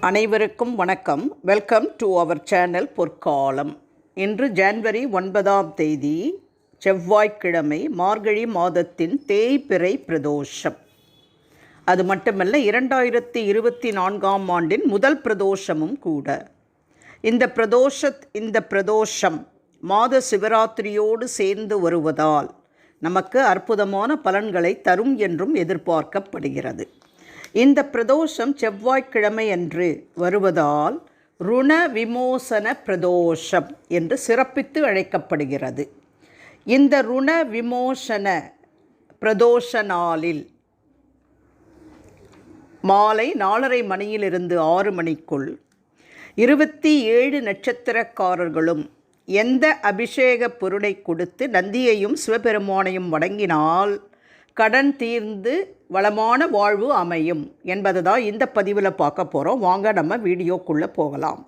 அனைவருக்கும் வணக்கம். Welcome to our channel பொற்காலம். இன்று ஜான்வரி ஒன்பதாம் தேதி செவ்வாய்க்கிழமை மார்கழி மாதத்தின் தேய்பிறை பிரதோஷம். அது மட்டுமல்ல இரண்டாயிரத்தி இருபத்தி நான்காம் ஆண்டின் முதல் பிரதோஷமும் கூட. இந்த பிரதோஷ இந்த பிரதோஷம் மாத சிவராத்திரியோடு சேர்ந்து வருவதால் நமக்கு அற்புதமான பலன்களை தரும் என்றும் எதிர்பார்க்கப்படுகிறது. இந்த பிரதோஷம் செவ்வாய்க்கிழமை அன்று வருவதால் ருண விமோசன பிரதோஷம் என்று சிறப்பித்து அழைக்கப்படுகிறது. இந்த ருண விமோசன பிரதோஷ நாளில் மாலை நாலரை மணியிலிருந்து ஆறு மணிக்குள் இருபத்தி ஏழு நட்சத்திரக்காரர்களும் எந்த அபிஷேக பொருளை கொடுத்து நந்தியையும் சிவபெருமானையும் வணங்கினால் கடன் தீர்ந்து வளமான வாழ்வு அமையும் என்பதை தான் இந்த பதிவில் பார்க்க போகிறோம் வாங்க நம்ம வீடியோக்குள்ளே போகலாம்.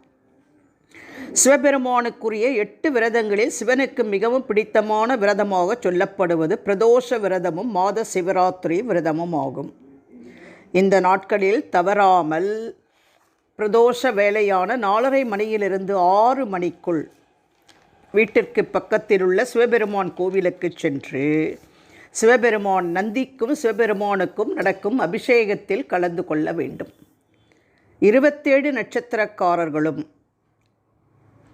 சிவபெருமானுக்குரிய எட்டு விரதங்களில் சிவனுக்கு மிகவும் பிடித்தமான விரதமாக சொல்லப்படுவது பிரதோஷ விரதமும் மாத சிவராத்திரி விரதமும் ஆகும். இந்த நாட்களில் தவறாமல் பிரதோஷ வேலையான நாலரை மணியிலிருந்து ஆறு மணிக்குள் வீட்டிற்கு பக்கத்தில் உள்ள சிவபெருமான் கோவிலுக்கு சென்று சிவபெருமான் நந்திக்கும் சிவபெருமானுக்கும் நடக்கும் அபிஷேகத்தில் கலந்து கொள்ள வேண்டும். இருபத்தேழு நட்சத்திரக்காரர்களும்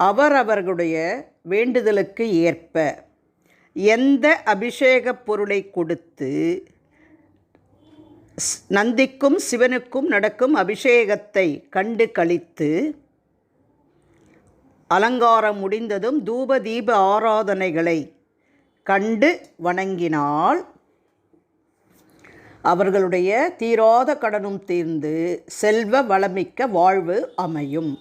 அவரவர்களுடைய வேண்டுதலுக்கு ஏற்ப எந்த அபிஷேக பொருளை கொடுத்து நந்திக்கும் சிவனுக்கும் நடக்கும் அபிஷேகத்தை கண்டு கழித்து அலங்காரம் முடிந்ததும் தூப தீப ஆராதனைகளை கண்டு வணங்கினால் அவர்களுடைய தீராத கடனும் தீர்ந்து செல்வ வளமிக்க வாழ்வு அமையும்.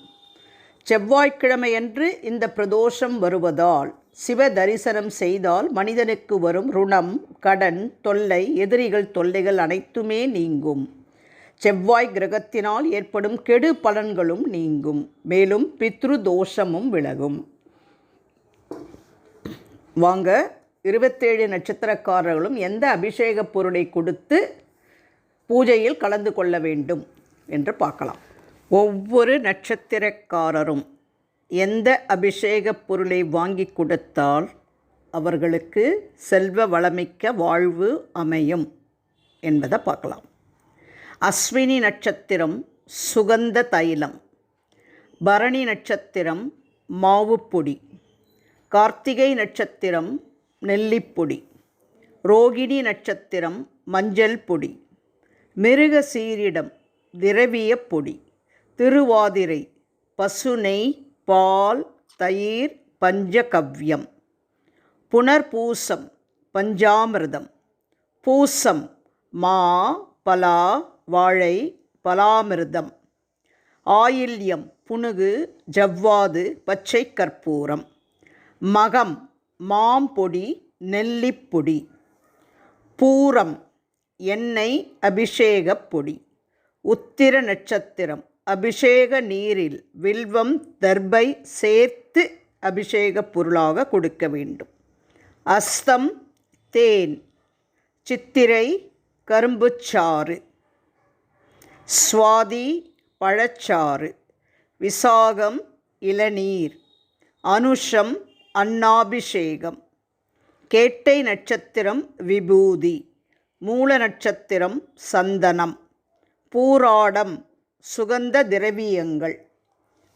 செவ்வாய்க்கிழமையன்று இந்த பிரதோஷம் வருவதால் சிவ தரிசனம் செய்தால் மனிதனுக்கு வரும் ருணம் கடன் தொல்லை எதிரிகள் தொல்லைகள் அனைத்துமே நீங்கும். செவ்வாய் கிரகத்தினால் ஏற்படும் கெடு பலன்களும் நீங்கும். மேலும் பித்ரு தோஷமும் விலகும். வாங்க இருபத்தேழு நட்சத்திரக்காரர்களும் எந்த அபிஷேக பொருளை கொடுத்து பூஜையில் கலந்து கொள்ள வேண்டும் என்று பார்க்கலாம். ஒவ்வொரு நட்சத்திரக்காரரும் எந்த அபிஷேக பொருளை வாங்கி கொடுத்தால் அவர்களுக்கு செல்வ வளமிக்க வாழ்வு அமையும் என்பதை பார்க்கலாம். அஸ்வினி நட்சத்திரம் சுகந்த தைலம் பரணி நட்சத்திரம் மாவுப்பொடி கார்த்திகை நட்சத்திரம் நெல்லிப்பொடி. ரோகிணி நட்சத்திரம் மஞ்சள் பொடி. மிருக சீரிடம் திரவிய பொடி. திருவாதிரை பசுனை பால் தயிர் பஞ்சகவ்யம். புனர்பூசம் பஞ்சாமிர்தம். பூசம் மா பலா வாழை பலாமிர்தம். ஆயில்யம் புனுகு ஜவ்வாது பச்சை கற்பூரம். மகம் மாம்பொடி நெல்லிப்பொடி. பூரம் எண்ணெய் அபிஷேகப் பொடி. உத்திர நட்சத்திரம் அபிஷேக நீரில் வில்வம் தர்பை சேர்த்து அபிஷேகப் பொருளாக கொடுக்க வேண்டும். அஸ்தம் தேன். சித்திரை கரும்புச்சாறு. சுவாதி பழச்சாறு. விசாகம் இளநீர். அனுஷம் அன்னாபிஷேகம். கேட்டை நட்சத்திரம் விபூதி மூல நட்சத்திரம் சந்தனம் பூராடம் சுகந்த திரவியங்கள்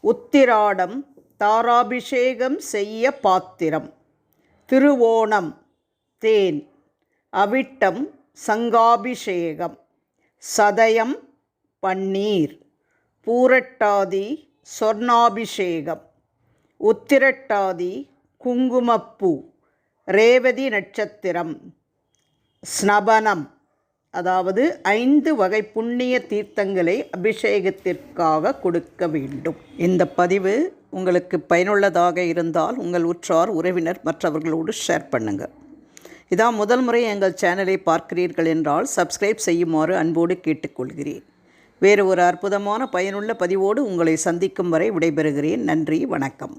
உத்திராடம் தாராபிஷேகம் செய்ய பாத்திரம் திருவோணம் தேன் அவிட்டம் சங்காபிஷேகம் சதயம் பன்னீர் பூரட்டாதி சொர்ணாபிஷேகம் உத்திரட்டாதி குங்குமப்பூ ரேவதி நட்சத்திரம் ஸ்னபனம் அதாவது ஐந்து வகை புண்ணிய தீர்த்தங்களை அபிஷேகத்திற்காக கொடுக்க வேண்டும். இந்த பதிவு உங்களுக்கு பயனுள்ளதாக இருந்தால் உங்கள் உற்றார் உறவினர் மற்றவர்களோடு ஷேர் பண்ணுங்கள் இதான் முதல் முறை எங்கள் சேனலை பார்க்கிறீர்கள் என்றால் சப்ஸ்கிரைப் செய்யுமாறு அன்போடு கேட்டுக்கொள்கிறேன். வேறு ஒரு அற்புதமான பயனுள்ள பதிவோடு உங்களை சந்திக்கும் வரை விடைபெறுகிறேன். நன்றி வணக்கம்.